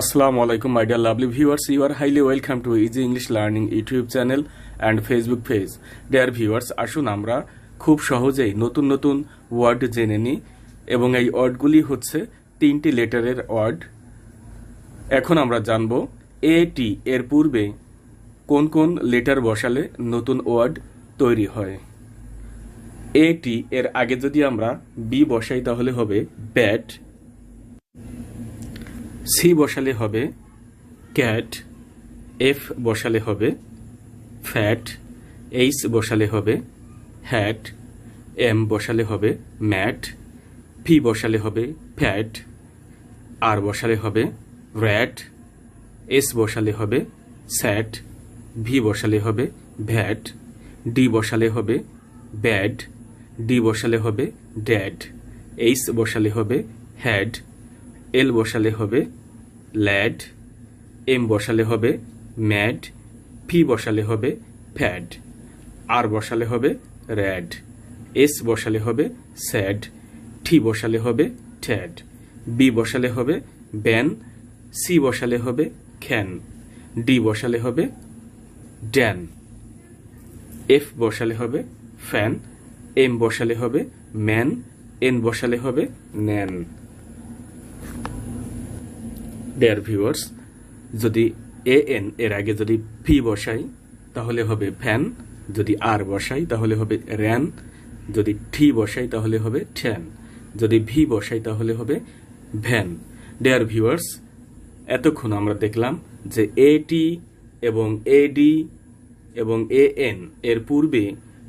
আসসালামু আলাইকুম my dear lovely viewers you are highly welcome to easy English learning YouTube channel and Facebook page dear viewers আসুন আমরা খুব সহজেই নতুন নতুন ওয়ার্ড জেনে নিই এবং এই ওয়ার্ডগুলি হচ্ছে তিনটি লেটারের ওয়ার্ড এখন আমরা জানব এ টি এর পূর্বে কোন কোন লেটার বসালে নতুন ওয়ার্ড তৈরি হয়। এ টি এর আগে যদি আমরা বি বসাই তাহলে হবে ব্যাট সি বসালে হবে ক্যাট এফ বসালে হবে ফ্যাট এইচ বসালে হবে হ্যাট এম বসালে হবে ম্যাট পি বসালে হবে ফ্যাট আর বসালে হবে র্যাট এস বসালে হবে স্যাট ভি বসালে হবে ভ্যাট ডি বসালে হবে ব্যাড ডি বসালে হবে ড্যাড এইচ বসালে হবে হ্যাড এল বসালে হবে ল্যাড এম বসালে হবে ম্যাড পি বসালে হবে ফ্যাড আর বসালে হবে র্যাড এস বসালে হবে স্যাড টি বসালে হবে ট্যাড বি বসালে হবে ব্যান সি বসালে হবে খ্যান ডি বসালে হবে ড্যান এফ বসালে হবে ফ্যান এম বসালে হবে ম্যান এন বসালে হবে ন্যান ডেয়ার ভিউয়ার্স যদি এ এন এর আগে যদি ফি বসাই, তাহলে হবে ফ্যান যদি আর বসাই, তাহলে হবে র্যান যদি ঠি বসাই, তাহলে হবে ঠ্যান যদি ভি বসাই, তাহলে হবে ভ্যান ডেয়ার ভিউয়ার্স এতক্ষণ আমরা দেখলাম যে এ টি এবং এ ডি এবং এ এন এর পূর্বে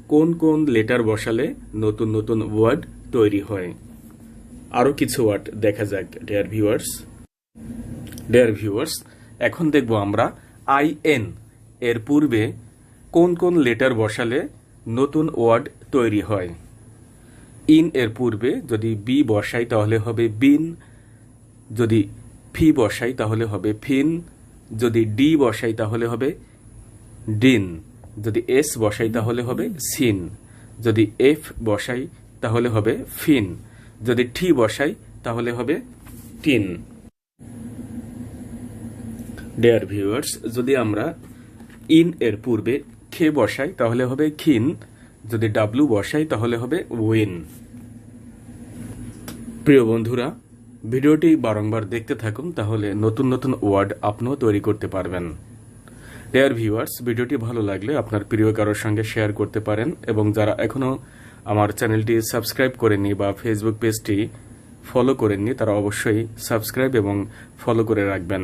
কোন কোন লেটার বসালে নতুন নতুন ওয়ার্ড তৈরি হয়? আরও কিছু ওয়ার্ড দেখা যাক ডেয়ার ভিউয়ার্স ডেয়ার ভিউয়ার্স এখন দেখব আমরা আই এন এর পূর্বে কোন কোন লেটার বসালে নতুন ওয়ার্ড তৈরি হয়। ইন এর পূর্বে যদি বি বসাই তাহলে হবে বিন যদি ফি বসাই তাহলে হবে ফিন যদি ডি বসাই তাহলে হবে ডিন যদি এস বসাই তাহলে হবে সিন যদি এফ বসাই তাহলে হবে ফিন যদি ঠি বসাই তাহলে হবে টিন ডেয়ার ভিউয়ার্স যদি আমরা ইন এর পূর্বে খে বসাই, তাহলে হবে খিন যদি ডাব্লু বসাই, তাহলে হবে উইন প্রিয় বন্ধুরা, ভিডিওটি বারংবার দেখতে থাকুন, তাহলে নতুন নতুন ওয়ার্ড আপনিও তৈরি করতে পারবেন। ডেয়ার ভিউয়ার্স ভিডিওটি ভালো লাগলে আপনার প্রিয় কারোর সঙ্গে শেয়ার করতে পারেন, এবং যারা এখনও আমার চ্যানেলটি সাবস্ক্রাইব করেননি বা ফেসবুক পেজটি ফলো করেননি, তারা অবশ্যই সাবস্ক্রাইব এবং ফলো করে রাখবেন।